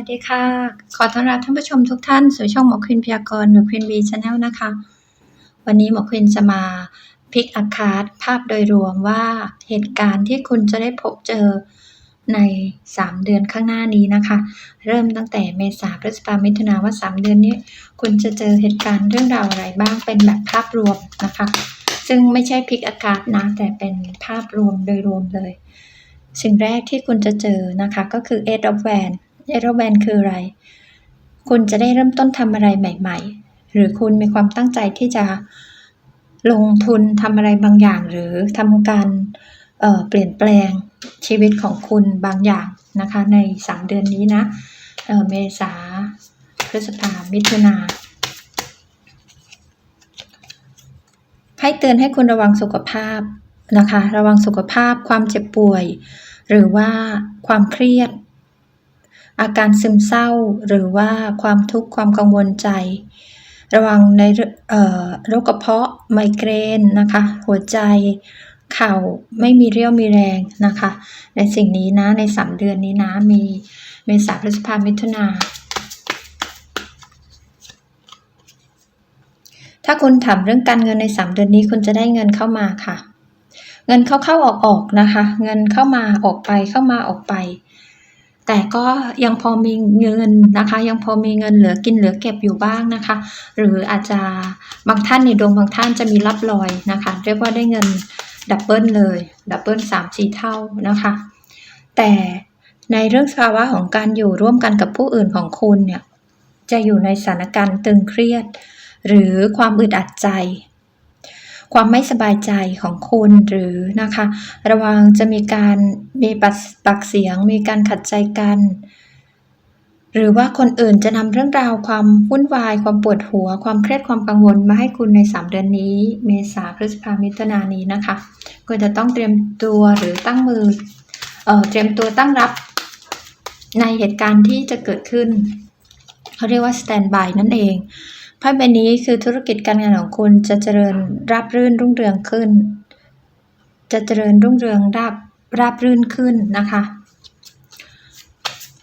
วัสดีค่ะ ขอต้อนรับท่านผู้ชมทุกท่านสู่ช่องหมอควินพยากรณ์หรือควินบีชาแนลนะคะ วันนี้หมอควินจะมาพลิกอาคาร์ภาพโดยรวมว่าเหตุการณ์ที่คุณจะได้พบเจอใน 3 เดือนข้างหน้านี้นะคะ เริ่มตั้งแต่เมษาพฤษภามิถุนาว่า 3 เดือนนี้ คุณจะเจอเหตุการณ์เรื่องราวอะไรบ้างเป็นแบบภาพรวมนะคะ ซึ่งไม่ใช่พลิกอากาศนะแต่เป็นภาพรวมโดยรวมเลย สิ่งแรกที่คุณจะเจอนะคะก็คือ Eight of Wands Eight of Wands คืออะไร คุณจะได้เริ่มต้นทำอะไรใหม่ ๆ หรือคุณมีความตั้งใจที่จะลงทุนทำอะไรบางอย่าง หรือทำการเเปลี่ยนแปลงชีวิตของคุณบางอย่างนะคะใน 3 เดือนนี้นะเเมษาพฤษภามิถุนาให้เตือนให้คุณระวังสุขภาพนะคะ ระวังสุขภาพความเจ็บป่วย หรือว่าความเครียด อาการซึมเศร้าหรือว่าความทุกข์ความกังวลใจ ระวังในโรคกระเพาะไมเกรนนะคะ หัวใจเข่าไม่มีเรี่ยวมีแรงนะคะ ในสิ่งนี้นะใน3เดือนนี้นะมีเมษาพฤษภามิถุนาถ้าคุณถามเรื่องการเงินใน3เดือนนี้คุณจะได้เงินเข้ามาค่ะ เงินเข้าเข้าออกออกนะคะ เงินเข้ามาออกไปเข้ามาออกไป แต่ก็ยังพอมีเงินนะคะ ยังพอมีเงินเหลือกินเหลือเก็บอยู่บ้างนะคะ หรืออาจจะบางท่านในดวงบางท่านจะมีรับลอยนะคะ เรียกว่าได้เงินดับเบิลเลยดับเบิลสามสี่เท่านะคะ แต่ในเรื่องภาวะของการอยู่ร่วมกันกับผู้อื่นของคุณเนี่ยจะอยู่ในสถานการณ์ตึงเครียด หรือความอึดอัดใจ ความไม่สบายใจของคุณหรือนะคะ ระวังจะมีการมีปักปักเสียง มีการขัดใจกัน หรือว่าคนอื่นจะนำเรื่องราวความวุ่นวาย ความปวดหัว ความเครียดความกังวลมาให้คุณใน 3 เดือนนี้ เมษาพฤษภามิถุนายนนี้นะคะคุณจะต้องเตรียมตัวหรือตั้งมือเอ่อเตรียมตัวตั้งรับในเหตุการณ์ที่จะเกิดขึ้นเขาเรียกว่า stand by นั่นเอง ไพ่ใบนี้คือธุรกิจการงานของคุณจะเจริญราบรื่นรุ่งเรืองขึ้น จะเจริญรุ่งเรืองราบราบรื่นขึ้นนะคะ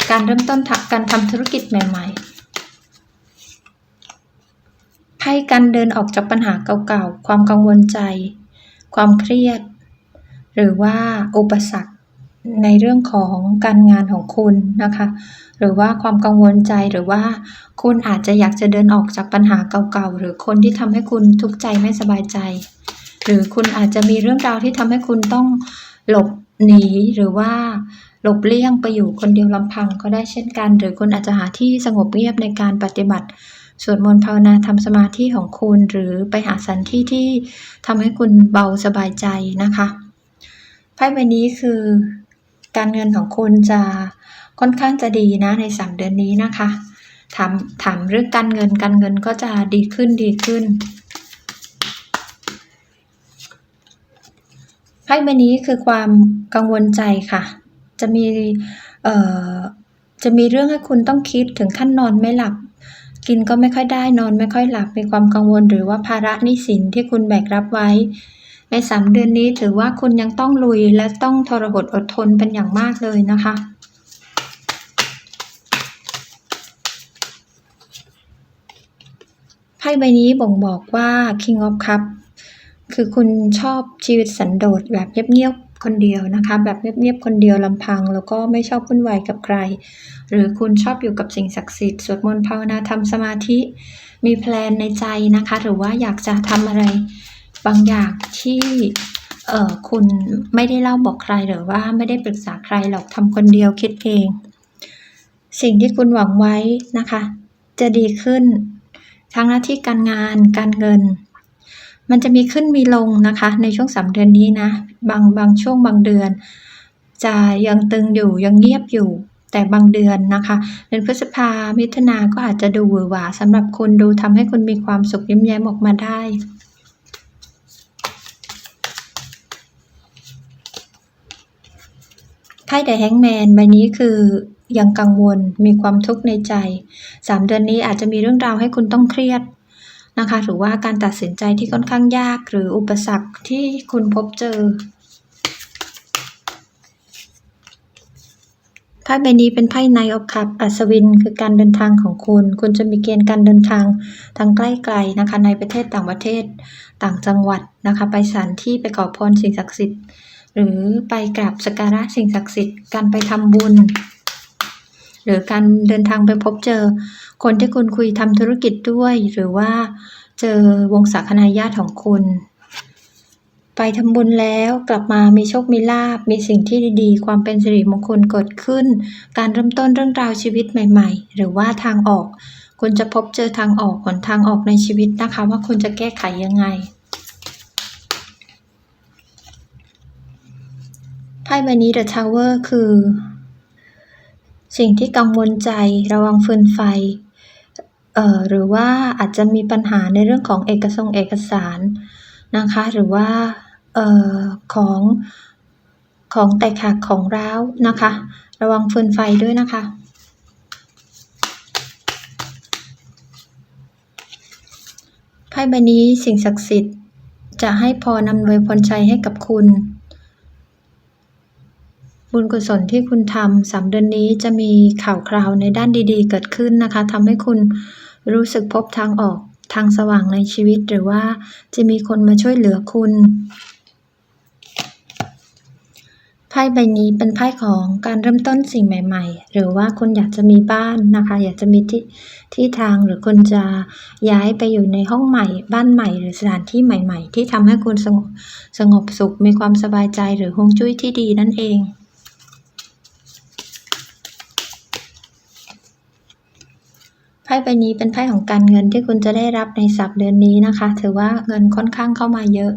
การเริ่มต้นการทำธุรกิจใหม่ ๆไพ่การเดินออกจากปัญหาเก่าๆ ความกังวลใจ ความเครียด หรือว่าอุปสรรค ในเรื่องของการงานของคุณนะคะ หรือว่าความกังวลใจหรือว่าคุณอาจจะอยากจะเดินออกจากปัญหาเก่าๆ หรือคนที่ทำให้คุณทุกข์ใจไม่สบายใจ หรือคุณอาจจะมีเรื่องราวที่ทำให้คุณต้องหลบหนีหรือว่าหลบเลี่ยงไปอยู่คนเดียวลำพังก็ได้เช่นกัน หรือคุณอาจจะหาที่สงบเงียบในการปฏิบัติสวดมนต์ภาวนาทำสมาธิของคุณหรือไปหาสถานที่ที่ทำให้คุณเบาสบายใจนะคะไพ่ใบนี้คือ การเงินของคุณจะค่อนข้างจะดีนะใน 3 เดือนนี้นะคะถามถามเรื่องการเงินการเงินก็จะดีขึ้นดีขึ้นไพ่ใบนี้คือความกังวลใจค่ะ จะมีเอ่อจะมีเรื่องให้คุณต้องคิดถึงขั้นนอนไม่หลับ กินก็ไม่ค่อยได้นอนไม่ค่อยหลับมีความกังวลหรือว่าภาระหนี้สินที่คุณแบกรับไว้ ในสามเดือนนี้ถือว่าคุณยังต้องลุยและต้องทรหดอดทนเป็นอย่างมากเลยนะคะ ไพ่ใบนี้บ่งบอกว่า King of Cup คือคุณชอบชีวิตสันโดษแบบเงียบๆคนเดียวนะคะ แบบเงียบๆคนเดียวลำพัง แล้วก็ไม่ชอบวุ่นวายกับใคร หรือคุณชอบอยู่กับสิ่งศักดิ์สิทธิ์สวดมนต์ภาวนาทำสมาธิ มีแพลนในใจนะคะ หรือว่าอยากจะทำอะไร บางอย่างที่เออคุณไม่ได้เล่าบอกใครหรือว่าไม่ได้ปรึกษาใครหรอกทำคนเดียวคิดเอง สิ่งที่คุณหวังไว้นะคะ จะดีขึ้น ทั้งหน้าที่การงานการเงิน มันจะมีขึ้นมีลงนะคะ ในช่วงสามเดือนนี้นะบางบางช่วงบางเดือน จะยังตึงอยู่ยังเงียบอยู่ แต่บางเดือนนะคะเดือนพฤษภามิถุนาก็อาจจะดูหวือหวาสำหรับคุณดูทำให้คุณมีความสุขยิ้มแย้มออกมาได้ ไพ่เดอะแฮงแมนใบนี้คือยังกังวลมีความทุกข์ในใจ 3 เดือนนี้อาจจะมีเรื่องราวให้คุณต้องเครียดนะคะหรือว่าการตัดสินใจที่ค่อนข้างยากหรืออุปสรรคที่คุณพบเจอไพ่ใบนี้เป็นไพ่ไนออฟคัพอัศวินคือการเดินทางของคุณ คุณจะมีเกณฑ์การเดินทางทางใกล้ไกลนะคะ ในประเทศต่างประเทศต่างจังหวัดนะคะ ไปสถานที่ไปขอพรสิ่งศักดิ์สิทธิ์ หรือไปกราบสักการะสิ่งศักดิ์สิทธิ์การไปทำบุญ หรือการเดินทางไปพบเจอ คนที่คุณคุยทำธุรกิจด้วย หรือว่าเจอวงศาคณาญาติของคุณ ไปทำบุญแล้วกลับมามีโชคมีลาบมีสิ่งที่ดีๆ ความเป็นสิริมงคลเกิดขึ้น การเริ่มต้นเรื่องราวชีวิตใหม่ ๆ หรือว่าทางออกคุณจะพบเจอทางออกหนทางออกในชีวิตนะคะ ว่าคุณจะแก้ไขยังไง ไพ่ใบนี้ The Tower คือ สิ่งที่กังวลใจระวังฟืนไฟเอ่อหรือว่าอาจจะมีปัญหาในเรื่องของเอกสงเอกสารนะคะ หรือว่าเอ่อของของแตกหักของร้าวนะคะ ระวังฟืนไฟด้วยนะคะไพ่ใบนี้สิ่งศักดิ์สิทธิ์จะให้พรนำนวยพรชัยให้กับคุณ บุญกุศลที่คุณทำสามเดือนนี้จะมีข่าวคราวในด้านดีๆ เกิดขึ้นนะคะทำให้คุณรู้สึกพบทางออกทางสว่างในชีวิตหรือว่าจะมีคนมาช่วยเหลือคุณไพ่ใบนี้เป็นไพ่ของการเริ่มต้นสิ่งใหม่ ๆ หรือว่าคุณอยากจะมีบ้านนะคะ อยากจะมีที่ที่ทางหรือคุณจะย้ายไปอยู่ในห้องใหม่ บ้านใหม่ หรือสถานที่ใหม่ ๆ ที่ทำให้คุณสงบสงบสุขมีความสบายใจหรือฮวงจุ้ยที่ดีนั่นเอง ไพ่ใบนี้เป็นไพ่ของการเงินที่คุณจะได้รับในสัปเดือนนี้นะคะ ถือว่าเงินค่อนข้างเข้ามาเยอะ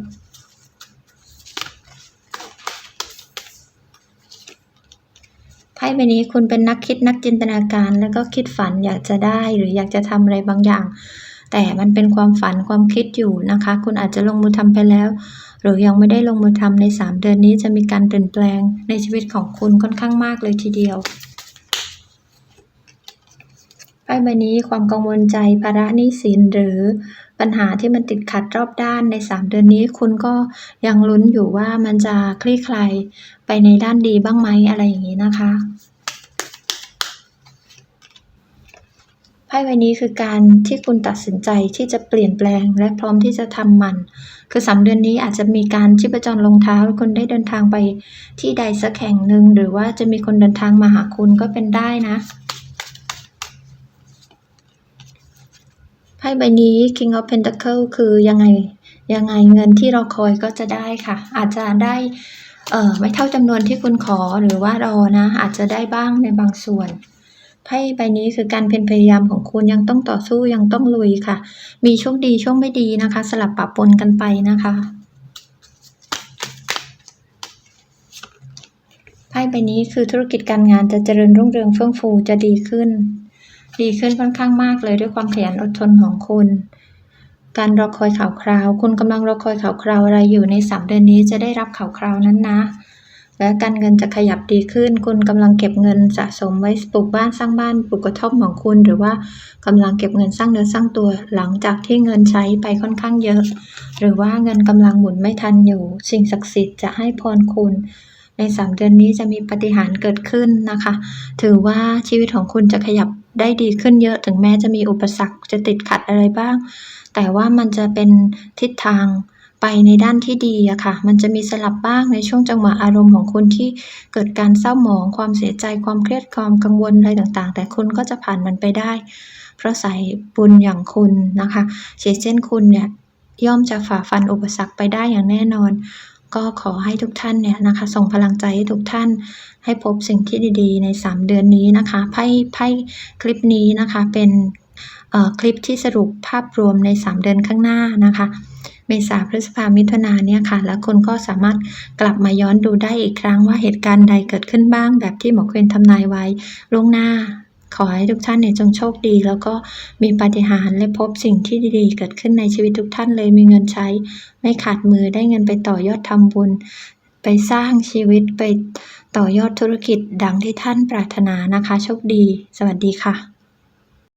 ไพ่ใบนี้คุณเป็นนักคิดนักจินตนาการ แล้วก็คิดฝันอยากจะได้หรืออยากจะทำอะไรบางอย่าง แต่มันเป็นความฝันความคิดอยู่นะคะ คุณอาจจะลงมือทำไปแล้ว หรือยังไม่ได้ลงมือทำใน 3 เดือนนี้จะมีการเปลี่ยนแปลงในชีวิตของคุณค่อนข้างมากเลยทีเดียว ไพ่ใบนี้ความกังวลใจภาระหนี้สินหรือปัญหาที่มันติดขัดรอบด้านใน 3 เดือนนี้ คุณก็ยังลุ้นอยู่ว่ามันจะคลี่คลายไปในด้านดีบ้างไหมอะไรอย่างนี้นะคะไพ่ใบนี้คือการที่คุณตัดสินใจที่จะเปลี่ยนแปลงและพร้อมที่จะทำมัน คือสามเดือนนี้อาจจะมีการชีพจรลงเท้าคุณได้เดินทางไปที่ใดสักแห่งหนึ่งหรือว่าจะมีคนเดินทางมาหาคุณก็เป็นได้นะ ไพ่ใบนี้ King of Pentacle คือยังไงยังไงเงินที่เรอคอยก็จะได้ค่ะ อาจจะได้เอ่อไม่เท่าจำนวนที่คุณขอหรือว่ารอนะ อาจจะได้บ้างในบางส่วนไพ่ใบนี้คือการเพียรพยายามของคุณยังต้องต่อสู้ยังต้องลุยค่ะ มีช่วงดีช่วงไม่ดีนะคะ สลับปะปนกันไปนะคะไพ่ใบนี้คือธุรกิจการงานจะเจริญรุ่งเรืองเฟื่องฟูจะดีขึ้น ดีขึ้นค่อนข้างมากเลยด้วยความขยันอดทนของคุณ การรอคอยข่าวคราว คุณกำลังรอคอยข่าวคราวอะไรอยู่ในสามเดือนนี้จะได้รับข่าวคราวนั้นนะ และการเงินจะขยับดีขึ้น คุณกำลังเก็บเงินสะสมไว้ปลูกบ้านสร้างบ้านปลูกกระท่อมของคุณ หรือว่ากำลังเก็บเงินสร้างเนื้อสร้างตัว หลังจากที่เงินใช้ไปค่อนข้างเยอะ หรือว่าเงินกำลังหมุนไม่ทันอยู่ สิ่งศักดิ์สิทธิ์จะให้พรคุณในสามเดือนนี้จะมีปาฏิหารย์เกิดขึ้นนะคะ ถือว่าชีวิตของคุณจะขยับ ได้ดีขึ้นเยอะ ถึงแม้จะมีอุปสรรคจะติดขัดอะไรบ้าง แต่ว่ามันจะเป็นทิศทางไปในด้านที่ดีอะค่ะ มันจะมีสลับบ้างในช่วงจังหวะอารมณ์ของคุณที่เกิดการเศร้าหมอง ความเสียใจ ความเครียด ความกังวลอะไรต่างๆ แต่คุณก็จะผ่านมันไปได้ เพราะสายบุญอย่างคุณนะคะเช่นเช่นคุณเนี่ยย่อมจะฝ่าฟันอุปสรรคไปได้อย่างแน่นอน ก็ขอให้ทุกท่านเนี่ยนะคะ ส่งพลังใจให้ทุกท่าน ให้พบสิ่งที่ดีๆ ใน 3 เดือนนี้นะคะไพ่ไพ่คลิปนี้นะคะเป็นคลิปที่สรุปภาพรวมใน 3 เดือนข้างหน้านะคะ เมษาพฤษภามิถุนาเนี่ยค่ะ แล้วคุณก็สามารถกลับมาย้อนดูได้อีกครั้งว่าเหตุการณ์ใดเกิดขึ้นบ้างแบบที่หมอเควนทำนายไว้ล่วงหน้า ขอให้ทุกท่านเนี่ยจงโชคดี แล้วก็มีปาฏิหาริย์และพบสิ่งที่ดีๆ เกิดขึ้นในชีวิตทุกท่านเลยมีเงินใช้ ไม่ขาดมือได้เงินไปต่อยอดทำบุญ ไปสร้างชีวิตไปต่อยอดธุรกิจดังที่ท่านปรารถนานะคะ โชคดี สวัสดีค่ะ